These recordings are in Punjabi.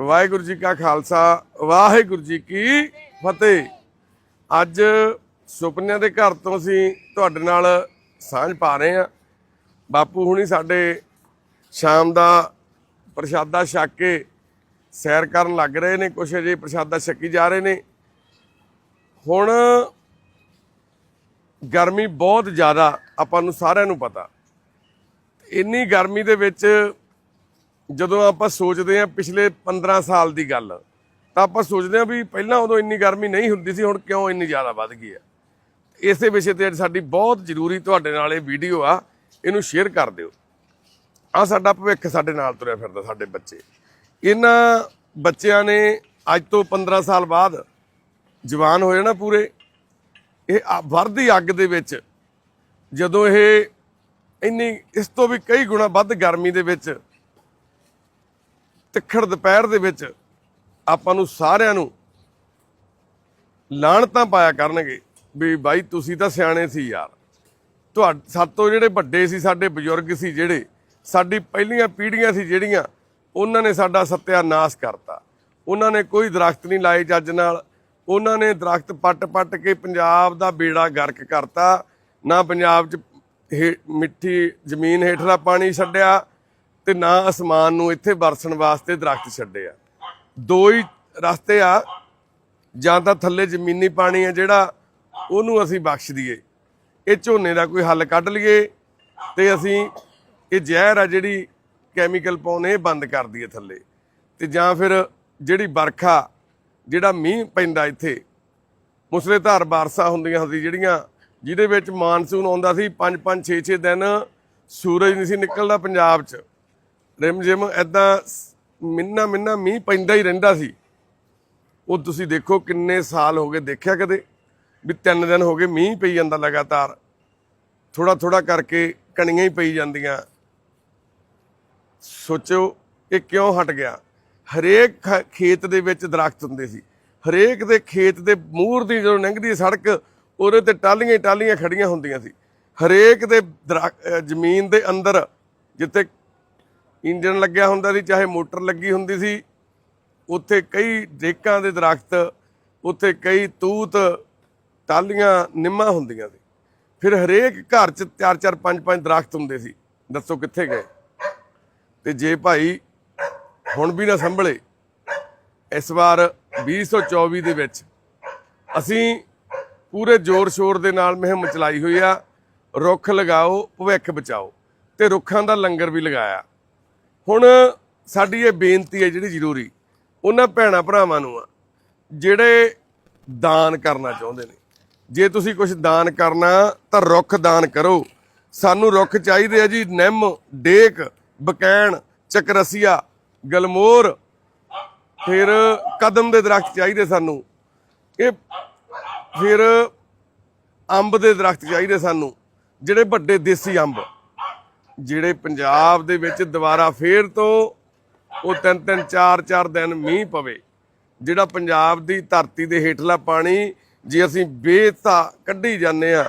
ਵਾਹਿਗੁਰੂ ਜੀ ਕਾ ਖਾਲਸਾ, ਵਾਹਿਗੁਰੂ ਜੀ ਕੀ ਫਤਿਹ। ਅੱਜ ਸੁਪਨਿਆਂ ਦੇ ਘਰ ਤੋਂ ਅਸੀਂ ਤੁਹਾਡੇ ਨਾਲ ਸਾਂਝ ਪਾ ਰਹੇ ਹਾਂ। ਬਾਪੂ ਹੁਣੀ ਸਾਡੇ ਸ਼ਾਮ ਦਾ ਪ੍ਰਸ਼ਾਦਾ ਛਕ ਕੇ ਸੈਰ ਕਰਨ ਲੱਗ ਰਹੇ ਨੇ, ਕੁਛ ਅਜੇ ਪ੍ਰਸ਼ਾਦਾ ਛਕੀ ਜਾ ਰਹੇ ਨੇ। ਹੁਣ ਗਰਮੀ ਬਹੁਤ ਜ਼ਿਆਦਾ, ਆਪਾਂ ਨੂੰ ਸਾਰਿਆਂ ਨੂੰ ਪਤਾ। ਇੰਨੀ ਗਰਮੀ ਦੇ ਵਿੱਚ ਜਦੋਂ ਆਪਾਂ ਸੋਚਦੇ ਹਾਂ ਪਿਛਲੇ 15 ਸਾਲ ਦੀ ਗੱਲ, ਤਾਂ ਆਪਾਂ ਸੋਚਦੇ ਹਾਂ ਵੀ ਪਹਿਲਾਂ ਉਦੋਂ ਇੰਨੀ ਗਰਮੀ ਨਹੀਂ ਹੁੰਦੀ ਸੀ, ਹੁਣ ਕਿਉਂ ਇੰਨੀ ਜ਼ਿਆਦਾ ਵੱਧ ਗਈ ਹੈ? ਇਸੇ ਵਿਸ਼ੇ ਤੇ ਅੱਜ ਸਾਡੀ ਬਹੁਤ ਜ਼ਰੂਰੀ ਤੁਹਾਡੇ ਨਾਲ ਇਹ ਵੀਡੀਓ ਆ, ਇਹਨੂੰ ਸ਼ੇਅਰ ਕਰ ਦਿਓ। ਆ ਸਾਡਾ ਭਵਿੱਖ ਸਾਡੇ ਨਾਲ ਤੁਰਿਆ ਫਿਰਦਾ, ਸਾਡੇ ਬੱਚੇ। ਇਹਨਾਂ ਬੱਚਿਆਂ ਨੇ ਅੱਜ ਤੋਂ 15 ਸਾਲ ਬਾਅਦ ਜਵਾਨ ਹੋਏ ਨਾ ਪੂਰੇ, ਇਹ ਆ- ਵਰਦੀ ਅੱਗ ਦੇ ਵਿੱਚ, ਜਦੋਂ ਇਹ ਇੰਨੀ, ਇਸ ਤੋਂ ਵੀ ਕਈ ਗੁਣਾ ਵੱਧ ਗਰਮੀ ਦੇ ਵਿੱਚ ਤਿੱਖੜ ਦੁਪਹਿਰ ਦੇ ਵਿੱਚ ਆਪਾਂ ਨੂੰ ਸਾਰਿਆਂ ਨੂੰ ਲਾਣਤਾਂ ਪਾਇਆ ਕਰਨਗੇ ਵੀ ਬਾਈ ਤੁਸੀਂ ਤਾਂ ਸਿਆਣੇ ਸੀ ਯਾਰ। ਤੁਹਾਡੇ ਸਾਤੋਂ ਜਿਹੜੇ ਵੱਡੇ ਸੀ, ਸਾਡੇ ਬਜ਼ੁਰਗ ਸੀ, ਜਿਹੜੇ ਸਾਡੀ ਪਹਿਲੀਆਂ ਪੀੜ੍ਹੀਆਂ ਸੀ ਜਿਹੜੀਆਂ, ਉਹਨਾਂ ਨੇ ਸਾਡਾ ਸੱਤਿਆਨਾਸ਼ ਕਰਤਾ। ਉਹਨਾਂ ਨੇ ਕੋਈ ਦਰਖਤ ਨਹੀਂ ਲਾਏ ਚੱਜ ਨਾਲ। ਉਹਨਾਂ ਨੇ ਦਰਖਤ ਪੱਟ-ਪੱਟ ਕੇ ਪੰਜਾਬ ਦਾ ਬੇੜਾ ਗਰਕ ਕਰਤਾ। ਨਾ ਪੰਜਾਬ 'ਚ ਹੇ- ਮਿੱਠੀ ਜ਼ਮੀਨ ਹੇਠਲਾ ਪਾਣੀ ਛੱਡਿਆ ਤੇ ਨਾ ਅਸਮਾਨ ਨੂੰ ਇੱਥੇ ਵਰਸਣ ਵਾਸਤੇ ਦਰਖਤ ਛੱਡੇ ਆ। ਦੋ ਹੀ ਰਸਤੇ ਆ, ਜਾਂ ਤਾਂ ਥੱਲੇ ਜ਼ਮੀਨੀ ਪਾਣੀ ਆ ਜਿਹੜਾ ਉਹਨੂੰ ਅਸੀਂ ਬਖਸ਼ ਦਈਏ। ਇਹ ਝੋਨੇ ਦਾ ਕੋਈ ਹੱਲ ਕੱਢ ਲਈਏ ਤੇ ਅਸੀਂ ਇਹ ਜ਼ਹਿਰ ਆ ਜਿਹੜੀ ਕੈਮੀਕਲ ਪਾਉਣੇ, ਇਹ ਬੰਦ ਕਰ ਦਈਏ ਥੱਲੇ। ਤੇ ਜਾਂ ਫਿਰ ਜਿਹੜੀ ਵਰਖਾ, ਜਿਹੜਾ ਮੀਂਹ ਪੈਂਦਾ ਇੱਥੇ, ਮੁਸਲੇਧਾਰ ਬਾਰਸਾਂ ਹੁੰਦੀਆਂ ਸੀ ਜਿਹੜੀਆਂ, ਜਿਹਦੇ ਵਿੱਚ ਮਾਨਸੂਨ ਆਉਂਦਾ ਸੀ 5 5 6 6 ਦਿਨ ਸੂਰਜ ਨਹੀਂ ਸੀ ਨਿਕਲਦਾ ਪੰਜਾਬ 'ਚ। ਰਿਮ ਜਿਮ ਐਦਾਂ ਮਿੰਨਾ ਮਿੰਨਾ ਮੀਂਹ ਪੈਂਦਾ ਹੀ ਰਹਿੰਦਾ ਸੀ। ਉਹ ਤੁਸੀਂ ਦੇਖੋ ਕਿੰਨੇ ਸਾਲ ਹੋ ਗਏ, ਦੇਖਿਆ ਕਦੇ? ਵੀ ਤਿੰਨ ਦਿਨ ਹੋ ਗਏ ਮੀਂਹ ਪਈ ਜਾਂਦਾ ਲਗਾਤਾਰ। ਥੋੜਾ ਥੋੜਾ ਕਰਕੇ ਕਣੀਆਂ ਹੀ ਪਈ ਜਾਂਦੀਆਂ। ਸੋਚੋ ਇਹ ਕਿਉਂ ਹਟ ਗਿਆ? ਹਰੇਕ ਖ- ਖੇਤ ਦੇ ਵਿੱਚ ਦਰਖਤ ਹੁੰਦੇ ਸੀ। ਹਰੇਕ ਦੇ ਖੇਤ ਦੇ ਮੂਹਰ ਦੀ ਜਦੋਂ ਲੰਘਦੀ ਸੜਕ, ਉਹਦੇ ਤੇ ਟਾਲੀਆਂ ਹੀ ਟਾਲੀਆਂ ਖੜੀਆਂ ਹੁੰਦੀਆਂ ਸੀ। ਹਰੇਕ ਦੇ ਦਰਖ- ਜ਼ਮੀਨ ਦੇ ਅੰਦਰ, ਜਿੱਥੇ ਇੰਜਨ ਲੱਗਿਆ ਹੁੰਦਾ ਸੀ, ਚਾਹੇ ਮੋਟਰ ਲੱਗੀ ਹੁੰਦੀ ਸੀ, ਉੱਥੇ ਕਈ ਡੇਕਾਂ ਦੇ ਦਰਖਤ, ਉੱਥੇ ਕਈ ਤੂਤ ਟਾਲੀਆਂ ਨਿੰਮਾਂ ਹੁੰਦੀਆਂ ਸੀ। ਫਿਰ ਹਰੇਕ ਘਰ 'ਚ ਚਾਰ ਚਾਰ, ਪੰਜ ਪੰਜ ਦਰਖਤ ਹੁੰਦੇ ਸੀ। ਦੱਸੋ ਕਿੱਥੇ ਗਏ? ਤੇ ਜੇ ਭਾਈ ਹੁਣ ਵੀ ਨਾ ਸੰਭਲੇ, ਇਸ ਵਾਰ 2024 ਦੇ ਵਿੱਚ ਅਸੀਂ ਪੂਰੇ ਜ਼ੋਰ ਸ਼ੋਰ ਦੇ ਨਾਲ ਮੁਹਿੰਮ ਚਲਾਈ ਹੋਈ ਆ। ਰੁੱਖ ਲਗਾਓ, ਭਵਿੱਖ ਬਚਾਓ। ਤੇ ਰੁੱਖਾਂ ਦਾ ਲੰਗਰ ਵੀ ਲਗਾਇਆ। ਹੁਣ ਸਾਡੀ ਇਹ ਬੇਨਤੀ ਹੈ ਜਿਹੜੀ ਜ਼ਰੂਰੀ, ਉਹਨਾਂ ਭੈਣਾ ਭਰਾਵਾਂ ਨੂੰ ਆ, ਜਿਹੜੇ ਦਾਨ ਕਰਨਾ ਚਾਹੁੰਦੇ ਨੇ। ਜੇ ਤੁਸੀਂ ਕੁਝ ਦਾਨ ਕਰਨਾ, ਤਾਂ ਰੁੱਖ ਦਾਨ ਕਰੋ। ਸਾਨੂੰ ਰੁੱਖ ਚਾਹੀਦੇ ਆ ਜੀ, ਨਿੰਮ, ਡੇਕ, ਬਕੈਣ, ਚਕਰਸੀਆ, ਗਲਮੋਰ। ਫਿਰ ਕਦਮ ਦੇ ਦਰਖਤ ਚਾਹੀਦੇ ਸਾਨੂੰ। ਇਹ ਫਿਰ ਅੰਬ ਦੇ ਦਰਖਤ ਚਾਹੀਦੇ ਸਾਨੂੰ, ਜਿਹੜੇ ਵੱਡੇ ਦੇਸੀ ਅੰਬ। ਜਿਹੜੇ ਪੰਜਾਬ ਦੇ ਵਿੱਚ ਦੁਬਾਰਾ ਫੇਰ ਤੋਂ ਉਹ ਤਿੰਨ ਤਿੰਨ, ਚਾਰ ਚਾਰ ਦਿਨ ਮੀਂਹ ਪਵੇ, ਜਿਹੜਾ ਪੰਜਾਬ ਦੀ ਧਰਤੀ ਦੇ ਹੇਠਲਾ ਪਾਣੀ ਜੇ ਅਸੀਂ ਬੇਤਾ ਕੱਢੀ ਜਾਂਦੇ ਆ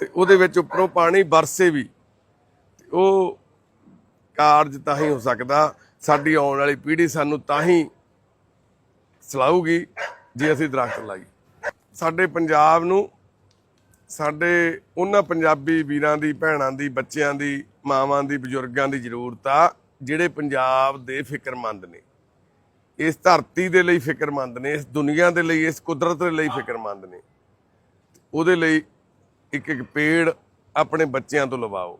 ਤੇ ਉਹਦੇ ਵਿੱਚ ਉੱਪਰੋਂ ਪਾਣੀ ਵਰਸੇ ਵੀ, ਉਹ ਕਾਰਜ ਤਾਂ ਹੀ ਹੋ ਸਕਦਾ, ਸਾਡੀ ਆਉਣ ਵਾਲੀ ਪੀੜ੍ਹੀ ਸਾਨੂੰ ਤਾਂ ਹੀ ਸਲਾਊਗੀ ਜੇ ਅਸੀਂ ਦਰਖਤ ਲਾਈ ਸਾਡੇ ਪੰਜਾਬ ਨੂੰ, ਸਾਡੇ ਉਹਨਾਂ ਪੰਜਾਬੀ ਵੀਰਾਂ ਦੀ, ਭੈਣਾਂ ਦੀ, ਬੱਚਿਆਂ ਦੀ ਮਾਵਾਂ ਦੀ, ਬਜ਼ੁਰਗਾਂ ਦੀ ਜ਼ਰੂਰਤ ਆ, ਜਿਹੜੇ ਪੰਜਾਬ ਦੇ ਫਿਕਰਮੰਦ ਨੇ। ਇਸ ਧਰਤੀ ਦੇ ਲਈ ਫਿਕਰਮੰਦ ਨੇ, ਇਸ ਦੁਨੀਆ ਦੇ ਲਈ, ਇਸ ਕੁਦਰਤ ਦੇ ਲਈ ਫਿਕਰਮੰਦ ਨੇ। ਉਹਦੇ ਲਈ ਇੱਕ ਇੱਕ ਪੇੜ ਆਪਣੇ ਬੱਚਿਆਂ ਤੋਂ ਲਵਾਓ।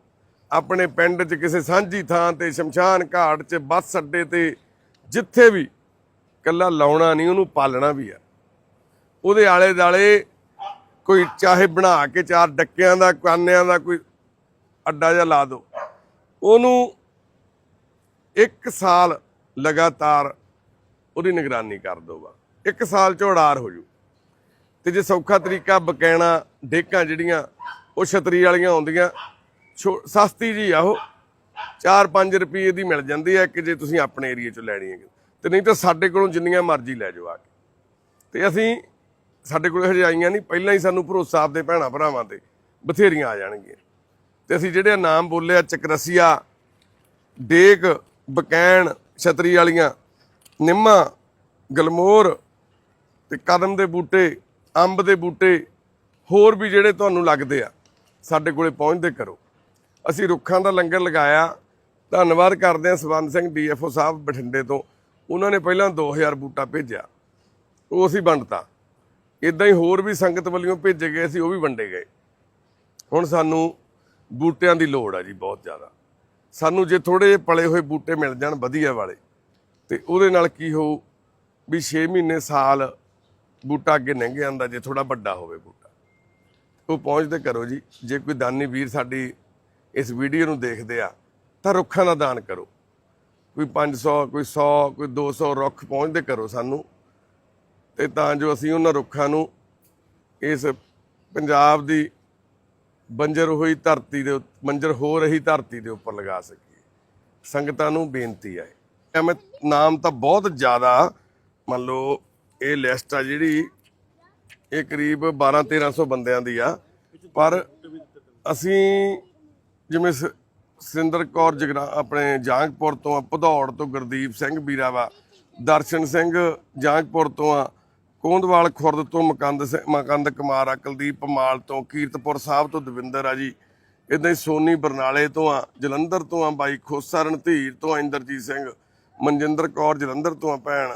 ਆਪਣੇ ਪਿੰਡ 'ਚ ਕਿਸੇ ਸਾਂਝੀ ਥਾਂ ਤੇ, ਸ਼ਮਸ਼ਾਨ ਘਾਟ 'ਚ, ਬੱਸ ਅੱਡੇ ਤੇ, ਜਿੱਥੇ ਵੀ ਕੱਲਾ ਲਾਉਣਾ ਨਹੀਂ, ਉਹਨੂੰ ਪਾਲਣਾ ਵੀ ਆ। ਉਹਦੇ ਆਲੇ ਦਾਲੇ ਕੋਈ ਚਾਹੇ ਬਣਾ ਕੇ ਚਾਰ ਡੱਕਿਆਂ ਦਾ, ਕਾਨਿਆਂ ਦਾ ਕੋਈ ਅੱਡਾ ਜਿਹਾ ਲਾ ਦਿਓ। ਉਹਨੂੰ ਇੱਕ ਸਾਲ ਲਗਾਤਾਰ ਉਹਦੀ ਨਿਗਰਾਨੀ ਕਰ ਦੋ ਵਾ ਇੱਕ ਸਾਲ ਝੋੜਾਰ ਹੋ ਜੂ। ਤੇ ਜੇ ਸੌਖਾ ਤਰੀਕਾ ਬਕੈਣਾ ਡੇਕਾਂ ਜਿਹੜੀਆਂ, ਉਹ ਛਤਰੀ ਵਾਲੀਆਂ ਹੁੰਦੀਆਂ ਛੋ- ਸਸਤੀ ਜੀ ਆ ਉਹ। 4-5 ਰੁਪਏ ਦੀ ਮਿਲ ਜਾਂਦੀ ਹੈ ਕਿ ਜੇ ਤੁਸੀਂ ਆਪਣੇ ਏਰੀਆ ਚੋਂ ਲੈਣੀ ਹੈ ਤੇ ਨਹੀਂ ਤਾਂ ਸਾਡੇ ਕੋਲੋਂ ਜਿੰਨੀਆਂ ਮਰਜ਼ੀ ਲੈ ਜਾਓ ਆ ਕੇ। ਤੇ ਅਸੀਂ ਸਾਡੇ ਕੋਲ ਹਜਾਈਆਂ ਨਹੀਂ, ਪਹਿਲਾਂ ਹੀ ਸਾਨੂੰ ਭਰੋਸਾ ਆਪਦੇ ਭੈਣਾ ਭਰਾਵਾਂ ਤੇ ਬਥੇਰੀਆਂ ਆ ਜਾਣਗੀਆਂ। ਤੇ ਅਸੀਂ ਜਿਹੜੇ ਨਾਮ ਬੋਲੇ ਆ, ਚਕਰਸੀਆ ਡੇਕ ਬਕੈਣ, ਛਤਰੀ ਵਾਲੀਆਂ, ਨਿੰਮਾ, ਗਲਮੋਰ ਤੇ ਕਦਮ ਦੇ ਬੂਟੇ, ਅੰਬ ਦੇ ਬੂਟੇ, ਹੋਰ ਵੀ ਜਿਹੜੇ ਤੁਹਾਨੂੰ ਲੱਗਦੇ ਆ, ਸਾਡੇ ਕੋਲੇ ਪਹੁੰਚਦੇ ਕਰੋ। ਅਸੀਂ ਰੁੱਖਾਂ ਦਾ ਲੰਗਰ ਲਗਾਇਆ। ਧੰਨਵਾਦ ਕਰਦੇ ਹਾਂ ਸਵੰਦ ਸਿੰਘ ਡੀਐਫਓ ਸਾਹਿਬ ਬਠਿੰਡੇ ਤੋਂ। ਉਹਨਾਂ ਨੇ ਪਹਿਲਾਂ 2000 ਬੂਟਾ ਭੇਜਿਆ। ਉਹ ਅਸੀਂ ਵੰਡਤਾ। ਇਦਾਂ ਹੀ ਹੋਰ ਵੀ ਸੰਗਤ ਵੱਲੋਂ ਭੇਜੇ ਗਏ ਸੀ ਉਹ ਵੀ ਵੰਡੇ ਗਏ। ਹੁਣ ਸਾਨੂੰ ਬੂਟਿਆਂ ਦੀ ਲੋੜ ਆ ਜੀ ਬਹੁਤ ਜ਼ਿਆਦਾ। ਸਾਨੂੰ ਜੇ ਥੋੜੇ ਜਿਹੇ ਪਲੇ ਹੋਏ ਬੂਟੇ ਮਿਲ ਜਾਣ ਵਧੀਆ ਵਾਲੇ, ਤੇ ਉਹਦੇ ਨਾਲ ਕੀ ਹੋਊ ਵੀ 6 ਮਹੀਨੇ ਸਾਲ ਬੂਟਾ ਅੱਗੇ ਲੰਘ ਜਾਂਦਾ ਜੇ ਥੋੜਾ ਵੱਡਾ ਹੋਵੇ ਬੂਟਾ। ਉਹ ਪਹੁੰਚਦੇ ਕਰੋ ਜੀ, ਜੇ ਕੋਈ ਦਾਨੀ ਵੀਰ ਸਾਡੀ ਇਸ ਵੀਡੀਓ ਨੂੰ ਦੇਖਦੇ ਆ, ਤਾਂ ਰੁੱਖਾਂ ਦਾ ਦਾਨ ਕਰੋ। ਕੋਈ 500 ਕੋਈ 100 ਕੋਈ 200 ਰੁੱਖ ਪਹੁੰਚਦੇ ਕਰੋ ਸਾਨੂੰ, ਤੇ ਤਾਂ ਜੋ ਅਸੀਂ ਉਹਨਾਂ ਰੁੱਖਾਂ ਨੂੰ ਇਸ ਪੰਜਾਬ ਦੀ ਬੰਜਰ ਹੋਈ ਧਰਤੀ ਦੇ ਉੱਤ- ਬੰਜਰ ਹੋ ਰਹੀ ਧਰਤੀ ਦੇ ਉੱਪਰ ਲਗਾ ਸਕੀਏ ਸੰਗਤਾਂ ਨੂੰ ਬੇਨਤੀ ਹੈ। ਐਵੇਂ ਨਾਮ ਤਾਂ ਬਹੁਤ ਜ਼ਿਆਦਾ, ਮੰਨ ਲਓ ਇਹ ਲਿਸਟ ਆ ਜਿਹੜੀ ਇਹ ਕਰੀਬ 12 1300 ਬੰਦਿਆਂ ਦੀ ਆ। ਪਰ ਅਸੀਂ ਜਿਵੇਂ ਸ- ਸਿੰਦਰ ਕੌਰ ਜਗਰਾ ਆਪਣੇ ਜਾਂਗਪੁਰ ਤੋਂ ਆ, ਭਦੌੜ ਤੋਂ ਗੁਰਦੀਪ ਸਿੰਘ ਵੀਰਾਵਾ ਦਰਸ਼ਨ ਸਿੰਘ ਜਾਂਗਪੁਰ ਤੋਂ ਆ ਕੋਂਦਵਾਲ ਖੁਰਦ ਤੋਂ ਮਕੰਦ ਮਕੰਦ ਕੁਮਾਰ ਆ ਕੁਲਦੀਪ ਮਾਲ ਤੋਂ ਕੀਰਤਪੁਰ ਸਾਹਿਬ ਤੋਂ ਦਵਿੰਦਰ ਆ ਜੀ। ਇਦਾਂ ਹੀ ਸੋਨੀ ਬਰਨਾਲੇ ਤੋਂ ਆ ਜਲੰਧਰ ਤੋਂ ਆ ਬਾਈ ਖੋਸਾ ਰਣਧੀਰ ਤੋਂ ਇੰਦਰਜੀਤ ਸਿੰਘ ਮਨਜਿੰਦਰ ਕੌਰ ਜਲੰਧਰ ਤੋਂ ਆ ਭੈਣ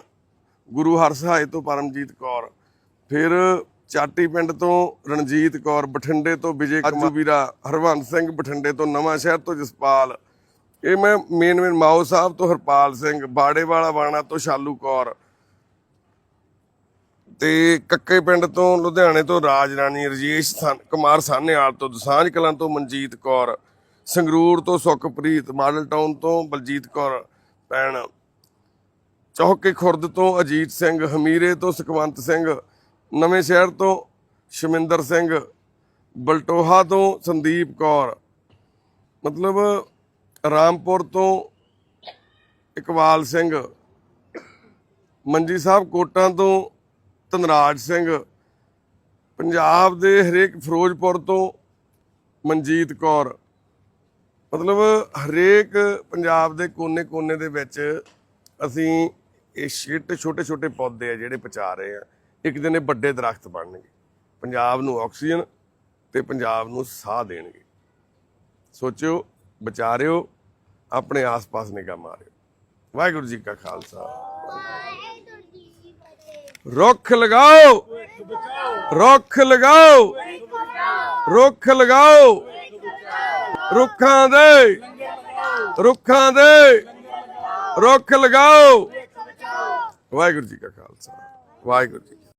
ਗੁਰੂ ਹਰਸਹਾਏ ਤੋਂ ਪਰਮਜੀਤ ਕੌਰ। ਫਿਰ ਚਾਟੀ ਪਿੰਡ ਤੋਂ ਰਣਜੀਤ ਕੌਰ ਬਠਿੰਡੇ ਤੋਂ ਵਿਜੇ ਕੁਮਾਰ ਵੀਰਾ ਹਰਵੰਤ ਸਿੰਘ ਬਠਿੰਡੇ ਤੋਂ ਨਵਾਂ ਸ਼ਹਿਰ ਤੋਂ ਜਸਪਾਲ। ਇਹ ਮੈਂ ਮੇਨ ਮੇਨ ਮਾਓ ਸਾਹਿਬ ਤੋਂ ਹਰਪਾਲ ਸਿੰਘ ਬਾੜੇ ਵਾਲਾ ਬਾਣਾ ਤੋਂ ਸ਼ਾਲੂ ਕੌਰ। ਤੇ ਕੱਕੇ ਪਿੰਡ ਤੋਂ, ਲੁਧਿਆਣੇ ਤੋਂ ਰਾਜ ਰਾਣੀ ਰਜੇਸ਼ ਸਾਨ- ਕੁਮਾਰ ਸਾਹਨੇਵਾਲ ਤੋਂ, ਦਸਾਂਝ ਕਲਾਂ ਤੋਂ ਮਨਜੀਤ ਕੌਰ, ਸੰਗਰੂਰ ਤੋਂ ਸੁਖਪ੍ਰੀਤ, ਮਾਡਲ ਟਾਊਨ ਤੋਂ ਬਲਜੀਤ ਕੌਰ, ਭੈਣ ਚੌਕੇ ਖੁਰਦ ਤੋਂ ਅਜੀਤ ਸਿੰਘ, ਹਮੀਰੇ ਤੋਂ ਸੁਖਵੰਤ ਸਿੰਘ, ਨਵੇਂ ਸ਼ਹਿਰ ਤੋਂ ਸ਼ਮਿੰਦਰ ਸਿੰਘ, ਬਲਟੋਹਾ ਤੋਂ ਸੰਦੀਪ ਕੌਰ। ਮਤਲਬ ਰਾਮਪੁਰ ਤੋਂ ਇਕਬਾਲ ਸਿੰਘ, ਮੰਜੀ ਸਾਹਿਬ ਕੋਟਾਂ ਤੋਂ ਧਨਰਾਜ ਸਿੰਘ, ਪੰਜਾਬ ਦੇ ਹਰੇਕ ਫਿਰੋਜ਼ਪੁਰ ਤੋਂ ਮਨਜੀਤ ਕੌਰ। ਮਤਲਬ ਹਰੇਕ ਪੰਜਾਬ ਦੇ ਕੋਨੇ-ਕੋਨੇ ਦੇ ਵਿੱਚ ਅਸੀਂ ਇਹ ਛੋਟੇ ਛੋਟੇ ਛੋਟੇ ਪੌਦੇ ਆ ਜਿਹੜੇ ਪਚਾ ਰਹੇ ਆ। ਇੱਕ ਦਿਨ ਇਹ ਵੱਡੇ ਦਰਖਤ ਬਣਨਗੇ। ਪੰਜਾਬ ਨੂੰ ਆਕਸੀਜਨ ਤੇ ਪੰਜਾਬ ਨੂੰ ਸਾਹ ਦੇਣਗੇ। ਸੋਚਿਓ, ਵਿਚਾਰਿਓ, ਆਪਣੇ ਆਸ-ਪਾਸ ਨਿਗਾਹ ਮਾਰਿਓ। ਵਾਹਿਗੁਰੂ ਜੀ ਕਾ ਖਾਲਸਾ। ਰੁੱਖ ਲਗਾਓ। ਰੁੱਖ ਲਗਾਓ। ਰੁੱਖ ਲਗਾਓ। ਰੁੱਖਾਂ ਦੇ। ਰੁੱਖਾਂ ਦੇ। ਰੁੱਖ ਲਗਾਓ। ਵਾਹਿਗੁਰੂ ਜੀ ਕਾ ਖਾਲਸਾ। ਵਾਹਿਗੁਰੂ ਜੀ